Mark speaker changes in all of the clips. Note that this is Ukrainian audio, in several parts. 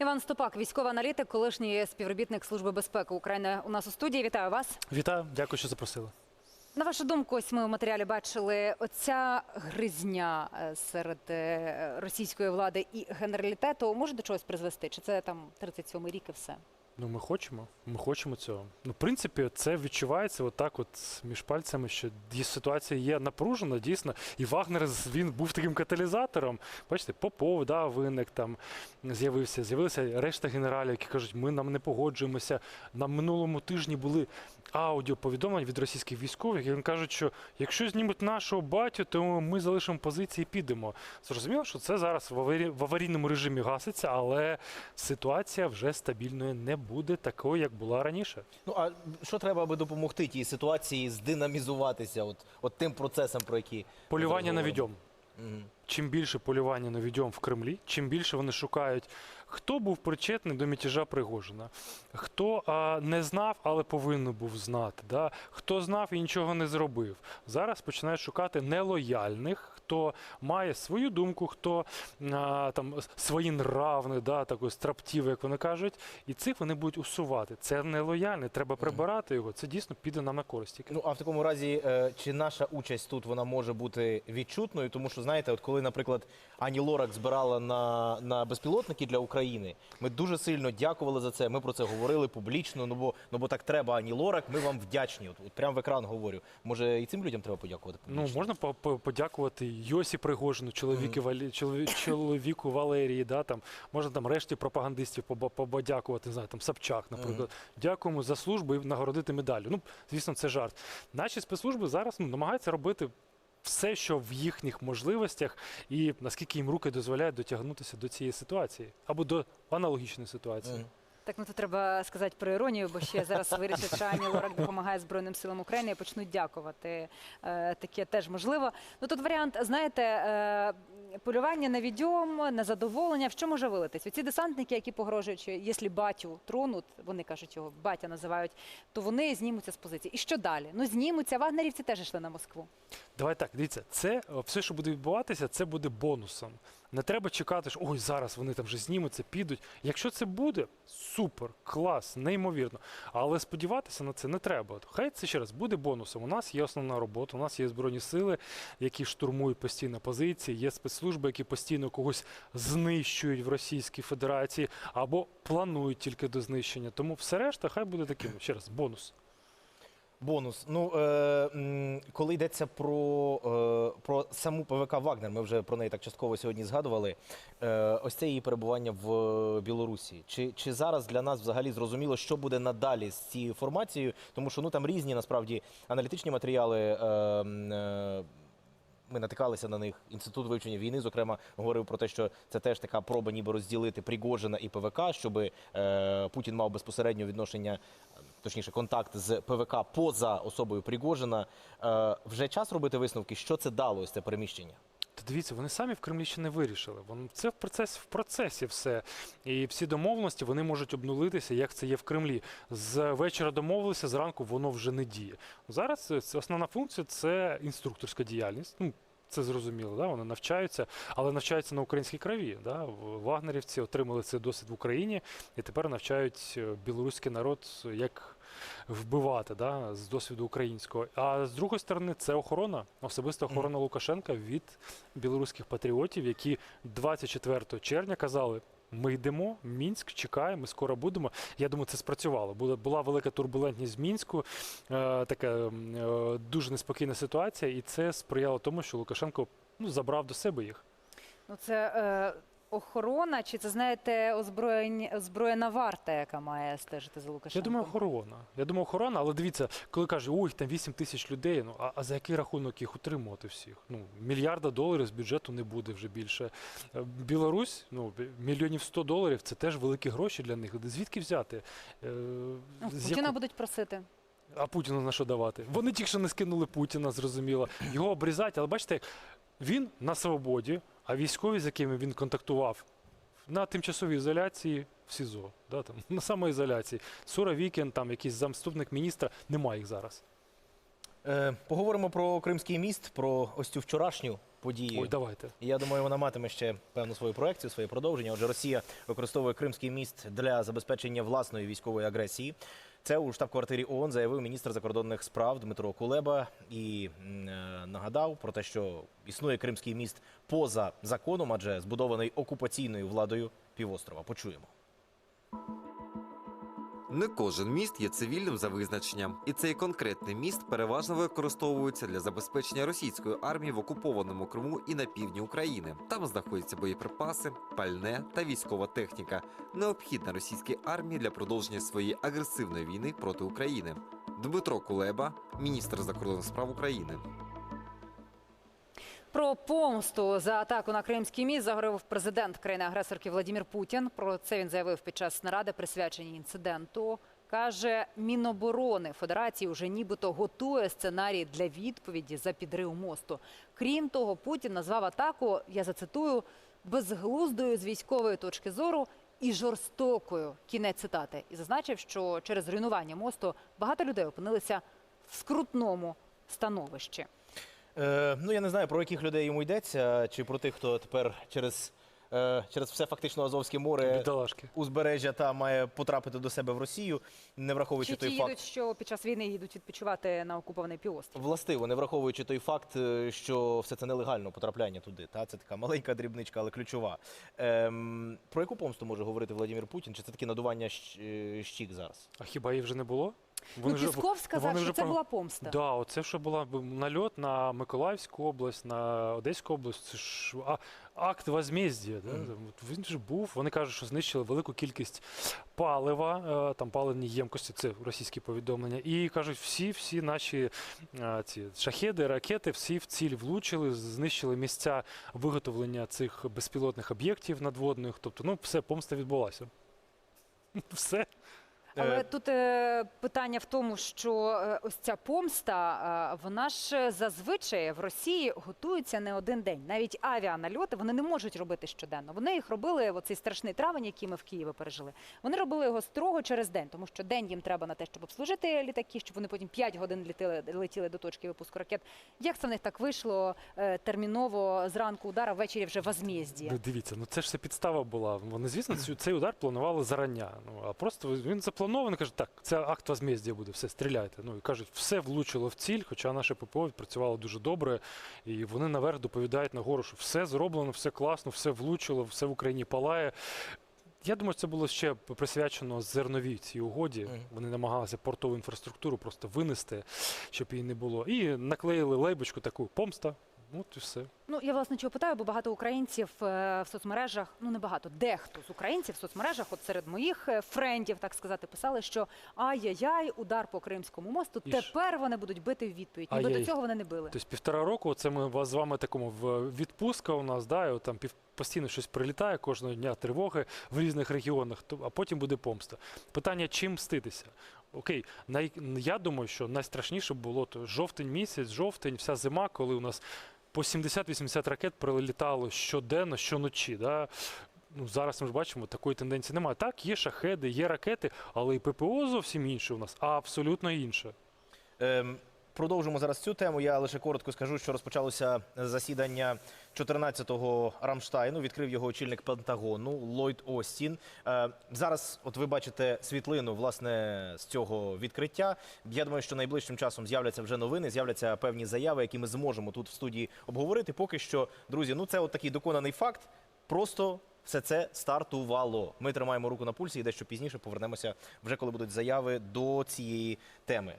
Speaker 1: Іван Стопак, військовий аналітик, колишній співробітник Служби безпеки України. У нас у студії. Вітаю вас.
Speaker 2: Вітаю, дякую, що запросили.
Speaker 1: На вашу думку, ось ми в матеріалі бачили оця гризня е, серед е, російської влади і генералітету може до чогось призвести? Чи це там 37-й рік і все?
Speaker 2: Ну, ми хочемо. Ми хочемо цього. Ну, в принципі, це відчувається отак, от між пальцями, що ситуація є напружена, дійсно. І Вагнер він був таким каталізатором. Бачите, Попов, да, виник там з'явився. З'явилися решта генералів, які кажуть, ми нам не погоджуємося. На минулому тижні були аудіоповідомлення від російських військових, які кажуть, що якщо знімуть нашого батю, то ми залишимо позиції і підемо. Зрозуміло, що це зараз в аварі- в аварійному режимі гаситься, але ситуація вже стабільною не буде такою, як була раніше.
Speaker 3: Ну а що треба, аби допомогти тій ситуації здинамізуватися, от, от тим процесам, про які
Speaker 2: Полювання на відьом. Чим більше полювання на відьом в Кремлі, чим більше вони шукають, хто був причетний до мятежа Пригожина, хто а, не знав, але повинен був знати, да? хто знав і нічого не зробив. Зараз починають шукати нелояльних, хто має свою думку, хто а, там свої нравни, да, такої страптіви, як вони кажуть, і цих вони будуть усувати. Це нелояльне, треба прибирати його. Це дійсно піде нам на користь.
Speaker 3: Ну а в такому разі, е, чи наша участь тут вона може бути відчутною? Тому що знаєте, от коли, наприклад, Ані Лорак збирала на, на безпілотники для України, ми дуже сильно дякували за це. Ми про це говорили публічно. Ну бо ну бо так треба, Ані Лорак. Ми вам вдячні. От, от прямо в екран говорю. Може, і цим людям треба подякувати
Speaker 2: Ну, можна по- по- подякувати Йосі Пригожину, чоловіки, Валі, чолові- чоловіку Валерії, да, там, можна там решті пропагандистів поба- побадякувати, не знаю, там Собчак, наприклад. Дякуємо за службу і нагородити медаллю. Ну, звісно, це жарт. Наші спецслужби зараз ну, намагаються робити все, що в їхніх можливостях, і наскільки їм руки дозволяють дотягнутися до цієї ситуації або до аналогічної ситуації.
Speaker 1: Так, ну тут треба сказати про іронію, бо ще зараз вирішать, що Ані Лорак допомагає Збройним силам України і почнуть дякувати. Е, таке теж можливо. Ну тут варіант, знаєте, е, полювання на відьом, на задоволення. В що може вилитись? Оці десантники, які погрожують, що якщо батю тронуть, вони кажуть його батя називають, то вони знімуться з позиції. І що далі? Ну знімуться. Вагнерівці теж йшли на Москву.
Speaker 2: Давай так, дивіться, це все, що буде відбуватися, це буде бонусом. Не треба чекати, що ой, зараз вони там вже знімуться, підуть. Якщо це буде, супер, клас, неймовірно. Але сподіватися на це не треба. Хай це ще раз буде бонусом. У нас є основна робота, у нас є збройні сили, які штурмують постійно позиції, є спецслужби, які постійно когось знищують в Російській Федерації або планують тільки до знищення. Тому все решта, хай буде таким ще раз бонус.
Speaker 3: Бонус. Ну е, коли йдеться про, е, про саму ПВК Вагнер, ми вже про неї так частково сьогодні згадували. Е, ось це її перебування в Білорусі. Чи, чи зараз для нас взагалі зрозуміло, що буде надалі з цією формацією? Тому що ну там різні насправді аналітичні матеріали. Е, е, ми натикалися на них. Інститут вивчення війни, зокрема, говорив про те, що це теж така проба, ніби розділити Пригожина і ПВК, щоб е, Путін мав безпосередньо відношення, точніше, контакт з ПВК поза особою Пригожина. Е, вже час робити висновки, що це дало ось це переміщення.
Speaker 2: Та дивіться, вони самі в Кремлі ще не вирішили. Вон це в процесі в процесі все. І всі домовленості вони можуть обнулитися, як це є в Кремлі. З вечора домовилися, зранку воно вже не діє. Зараз це основна функція це інструкторська діяльність. Ну, це зрозуміло, да? вони навчаються, але навчаються на українській крові. Да? Вагнерівці отримали цей досвід в Україні і тепер навчають е, білоруський народ, як вбивати да? з досвіду українського. А з другої сторони, це охорона, особиста охорона Лукашенка від білоруських патріотів, які 24 червня казали. Ми йдемо, Мінськ, чекаємо, скоро будемо. Я думаю, це спрацювало. Була, була велика турбулентність в Мінську, е, така е, дуже неспокійна ситуація, і це сприяло тому, що Лукашенко ну, забрав до себе їх.
Speaker 1: Ну це е, охорона, чи це знаєте, озброєнь, озброєна варта, яка має стежити за Лукашенком?
Speaker 2: Я думаю, охорона. Я думаю, охорона, але дивіться, коли каже, ой, там 8 тисяч людей. Ну а, а за який рахунок їх утримувати всіх? Ну мільярда доларів з бюджету не буде вже більше. Е, Білорусь, ну мільйонів 100 доларів це теж великі гроші для них. Звідки взяти? Е,
Speaker 1: Ну, Путіна
Speaker 2: яку-
Speaker 1: будуть просити.
Speaker 2: А Путіну на що давати? Вони тільки що не скинули Путіна, зрозуміло. Його обрізати, але бачите, він на свободі, а військові, з якими він контактував, на тимчасовій ізоляції в СІЗО, да, там, на самоізоляції. Суровікін, там якийсь замступник міністра, немає їх зараз.
Speaker 3: Е, поговоримо про Кримський міст, про ось цю вчорашню подію.
Speaker 2: Ой, давайте.
Speaker 3: І Я думаю, вона матиме ще певну свою проекцію, своє продовження. Отже, Росія використовує Кримський міст для забезпечення власної військової агресії. Це у штаб-квартирі ООН заявив міністр закордонних справ Дмитро Кулеба і е, нагадав про те, що існує Кримський міст поза законом, адже збудований окупаційною владою півострова. Почуємо.
Speaker 4: Не кожен міст є цивільним за визначенням, і цей конкретний міст переважно використовується для забезпечення російської армії в окупованому Криму і на півдні України. Там знаходяться боєприпаси, пальне та військова техніка, необхідна російській армії для продовження своєї агресивної війни проти України. Дмитро Кулеба, міністр закордонних справ України.
Speaker 1: Про помсту за атаку на Кримський міст заговорив президент країни-агресорки Владимир Путін. Про це він заявив під час наради, присвяченій інциденту. Каже, Міноборони Федерації вже нібито готує сценарій для відповіді за підрив мосту. Крім того, Путін назвав атаку, я зацитую, безглуздою з військової точки зору і жорстокою. Кінець цитати. І зазначив, що через руйнування мосту багато людей опинилися в скрутному становищі.
Speaker 3: Е, ну я не знаю про яких людей йому йдеться, чи про тих, хто тепер через, е, через все фактично Азовське море
Speaker 2: Бідолашки.
Speaker 3: узбережжя та має потрапити до себе в Росію, не враховуючи
Speaker 1: Чи
Speaker 3: той
Speaker 1: ті
Speaker 3: факт.
Speaker 1: їдуть, що під час війни їдуть відпочивати на окупований півострів?
Speaker 3: Властиво, не враховуючи той факт, е, що все це нелегально потрапляння туди. Та це така маленька дрібничка, але ключова. Ем, про яку помсту може говорити Владимир Путін? Чи це таке надування щ- е, щік зараз?
Speaker 2: А хіба їх вже не було?
Speaker 1: Ну, Пісков сказав,
Speaker 2: вони
Speaker 1: що це
Speaker 2: про-
Speaker 1: була помста.
Speaker 2: Да, оце що була нальот на Миколаївську область, на Одеську область. Це ж а, акт возмездія. Да? От Він ж був. Вони кажуть, що знищили велику кількість палива, е, там паливні ємкості, це російські повідомлення. І кажуть, всі, всі наші е, ці шахеди, ракети, всі в ціль влучили, знищили місця виготовлення цих безпілотних об'єктів надводних. Тобто, ну, все, помста відбулася. Все.
Speaker 1: Але
Speaker 3: Е,
Speaker 1: тут е, питання в тому, що е, ось ця помста, е, вона ж зазвичай в Росії готується не один день. Навіть авіанальоти вони не можуть робити щоденно. Вони їх робили оцей страшний травень, який ми в Києві пережили. Вони робили його строго через день, тому що день їм треба на те, щоб обслужити літаки, щоб вони потім 5 годин літили, летіли до точки випуску ракет. Як це в них так вийшло е, терміново зранку удара, ввечері вже возмездія?
Speaker 2: Ну, дивіться, ну це ж все підстава була. Вони, звісно, цей удар планували зарання. Ну, а просто він запланований, каже, так, це акт возмездія буде, все, стріляйте. Ну і кажуть, все влучило в ціль, хоча наше ППО відпрацювало дуже добре. І вони наверх доповідають нагору, що все зроблено, все класно, все влучило, все в Україні палає. Я думаю, це було ще присвячено зерновій цій угоді. Вони намагалися портову інфраструктуру просто винести, щоб її не було. І наклеїли лейбочку таку помста. От і все.
Speaker 1: Ну я власне чого питаю, бо багато українців е, в соцмережах, ну не багато, дехто з українців в соцмережах, от серед моїх е, френдів, так сказати, писали, що ай-яй-яй, удар по Кримському мосту.
Speaker 2: І ж.
Speaker 1: Тепер вони будуть бити в відповідь. Ніби до
Speaker 2: Ай-яй.
Speaker 1: цього вони не били.
Speaker 2: Тобто півтора року це ми вас з вами такому в відпустка у нас, да, і от там пів, постійно щось прилітає кожного дня тривоги в різних регіонах, то, а потім буде помста. Питання, чим мститися? Окей, най, я думаю, що найстрашніше було то жовтень місяць, жовтень, вся зима, коли у нас по 70-80 ракет прилітало щоденно, щоночі. Да? Ну, зараз ми ж бачимо, такої тенденції немає. Так, є шахеди, є ракети, але і ППО зовсім інше у нас, а абсолютно інше.
Speaker 3: Ем, Продовжимо зараз цю тему. Я лише коротко скажу, що розпочалося засідання 14-го Рамштайну. Відкрив його очільник Пентагону Ллойд Остін. Е, зараз, от ви бачите світлину власне з цього відкриття. Я думаю, що найближчим часом з'являться вже новини, з'являться певні заяви, які ми зможемо тут в студії обговорити. Поки що, друзі, ну це от такий доконаний факт. Просто все це стартувало. Ми тримаємо руку на пульсі і дещо пізніше повернемося вже коли будуть заяви до цієї теми.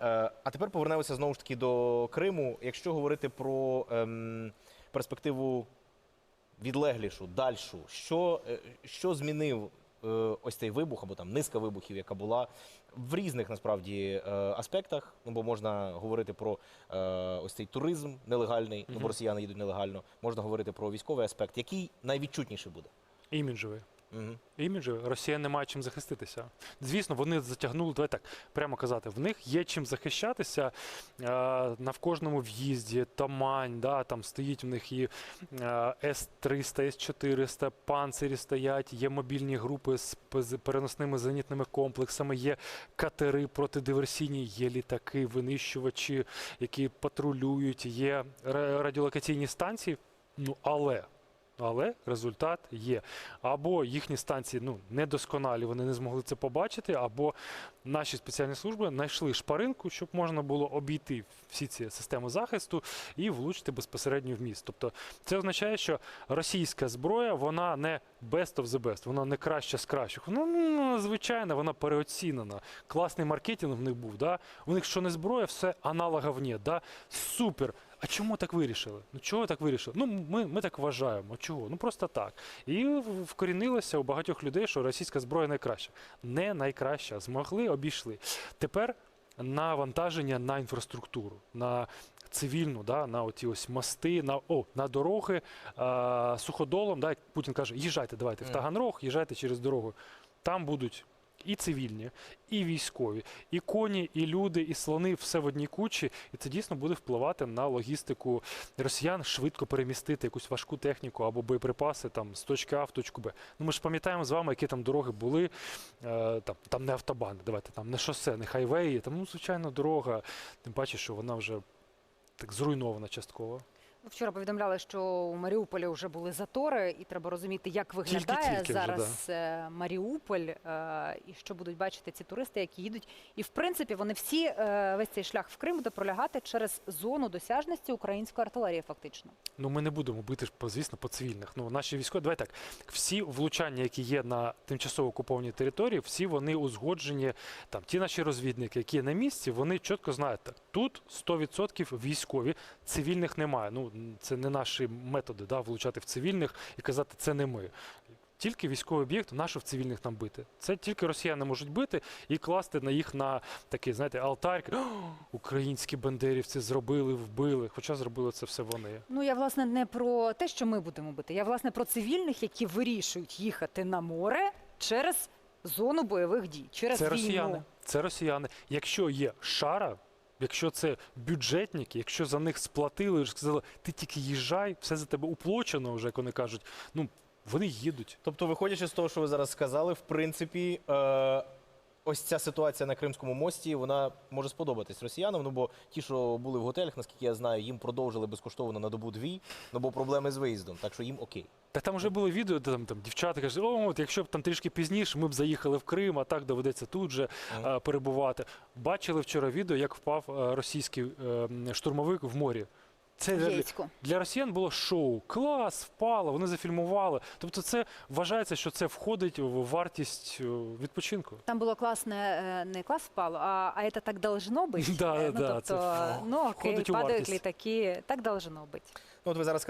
Speaker 3: Е, А тепер повернемося знову ж таки до Криму. Якщо говорити про ем, перспективу відлеглішу, дальшу, що, е, що змінив е, ось цей вибух або там низка вибухів, яка була в різних насправді е, аспектах? Ну бо можна говорити про е, ось цей туризм нелегальний, ну бо росіяни їдуть нелегально. Можна говорити про військовий аспект, який найвідчутніший буде.
Speaker 2: Іміджевий.
Speaker 3: Мгм.
Speaker 2: іміджу, Росія не має чим захиститися. Звісно, вони затягнули, давай так прямо казати, в них є чим захищатися е, на в кожному в'їзді, Тамань, да, там стоїть в них і е, С-300, С-400, панцирі стоять, є мобільні групи з переносними зенітними комплексами, є катери протидиверсійні, є літаки, винищувачі, які патрулюють, є радіолокаційні станції. Ну, але. Але результат є. Або їхні станції ну, недосконалі, вони не змогли це побачити, або наші спеціальні служби знайшли шпаринку, щоб можна було обійти всі ці системи захисту і влучити безпосередньо в міст. Тобто це означає, що російська зброя вона не best of the best, вона не краща з кращих. Вона ну, звичайна, вона переоцінена. Класний маркетинг в них був. Да? У них що не зброя, все аналогів нет. Да? Супер. А чому так вирішили? Ну чого так вирішили? Ну ми, ми так вважаємо. Чого? Ну просто так. І вкорінилося у багатьох людей, що російська зброя найкраща. Не найкраща. Змогли, обійшли. Тепер навантаження на інфраструктуру, на цивільну, да, на оті ось мости, на, о, на дороги а, суходолом. Да, як Путін каже, їжджайте, давайте в Таганрог, їжджайте через дорогу. Там будуть і цивільні, і військові, і коні, і люди, і слони все в одній кучі. І це дійсно буде впливати на логістику росіян швидко перемістити якусь важку техніку або боєприпаси там з точки А в точку Б. Ну ми ж пам'ятаємо з вами, які там дороги були. Е, там, там не автобани, давайте там не шосе, не хайвеї. Там ну звичайно дорога. Тим паче, що вона вже так зруйнована частково.
Speaker 1: Вчора повідомляли, що у Маріуполі вже були затори, і треба розуміти, як виглядає
Speaker 2: Тільки-тільки вже,
Speaker 1: зараз е, Маріуполь, е, і що будуть бачити ці туристи, які їдуть. І в принципі вони всі е, весь цей шлях в Крим буде пролягати через зону досяжності української артилерії, фактично.
Speaker 2: Ну ми не будемо бити звісно, по цивільних. Ну наші військові, давай так. Всі влучання, які є на тимчасово окупованій території, всі вони узгоджені. Там ті наші розвідники, які є на місці, вони чітко знають, так, тут 100% військові, цивільних немає. Ну це не наші методи, да, влучати в цивільних і казати, це не ми. Тільки військовий об'єкт, нащо в цивільних там бити? Це тільки росіяни можуть бити і класти на їх на такий, знаєте, алтарь. Українські бандерівці зробили, вбили. Хоча зробили це все вони.
Speaker 1: Ну я власне не про те, що ми будемо бити. Я власне про цивільних, які вирішують їхати на море через зону бойових дій, через
Speaker 2: Це
Speaker 1: війну.
Speaker 2: росіяни. Це росіяни. Якщо є шара, якщо це бюджетники, якщо за них сплатили, сказали, ти тільки їжджай, все за тебе уплочено вже, як вони кажуть. Ну вони їдуть.
Speaker 3: Тобто, виходячи з того, що ви зараз сказали, в принципі, е, ось ця ситуація на Кримському мості, вона може сподобатись росіянам. Ну бо ті, що були в готелях, наскільки я знаю, їм продовжили безкоштовно на добу дві, ну бо проблеми з виїздом, так що їм окей.
Speaker 2: Та там вже було відео, де там, там дівчата кажуть, о, от якщо б там трішки пізніше, ми б заїхали в Крим, а так доведеться тут же
Speaker 3: Мгм.
Speaker 2: е, перебувати. Бачили вчора відео, як впав е, російський е, штурмовик в морі. Це для-
Speaker 1: Єцьку.
Speaker 2: Для росіян було шоу. Клас, впало, вони зафільмували. Тобто, це вважається, що це входить в вартість е, відпочинку.
Speaker 1: Там було класне, е, не клас впало, а, а це так должно бути.
Speaker 2: Да,
Speaker 1: Е, ну,
Speaker 2: да,
Speaker 1: тобто,
Speaker 2: це
Speaker 1: ну окей, падають літаки, так должно бути.
Speaker 3: Ну, от ви зараз